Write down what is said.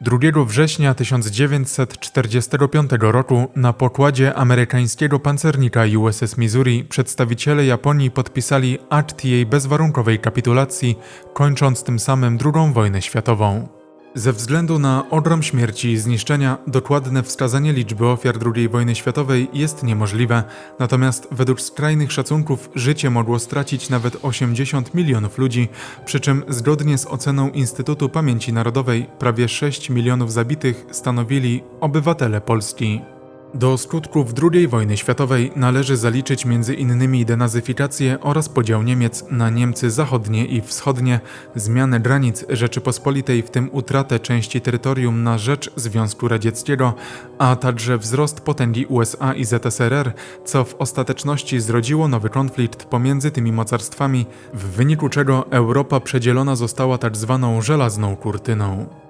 2 września 1945 roku na pokładzie amerykańskiego pancernika USS Missouri przedstawiciele Japonii podpisali akt jej bezwarunkowej kapitulacji, kończąc tym samym II wojnę światową. Ze względu na ogrom śmierci i zniszczenia, dokładne wskazanie liczby ofiar II wojny światowej jest niemożliwe, natomiast według skrajnych szacunków życie mogło stracić nawet 80 milionów ludzi, przy czym zgodnie z oceną Instytutu Pamięci Narodowej prawie 6 milionów zabitych stanowili obywatele Polski. Do skutków II wojny światowej należy zaliczyć m.in. denazyfikację oraz podział Niemiec na Niemcy zachodnie i wschodnie, zmianę granic Rzeczypospolitej, w tym utratę części terytorium na rzecz Związku Radzieckiego, a także wzrost potęgi USA i ZSRR, co w ostateczności zrodziło nowy konflikt pomiędzy tymi mocarstwami, w wyniku czego Europa przedzielona została tak zwaną żelazną kurtyną.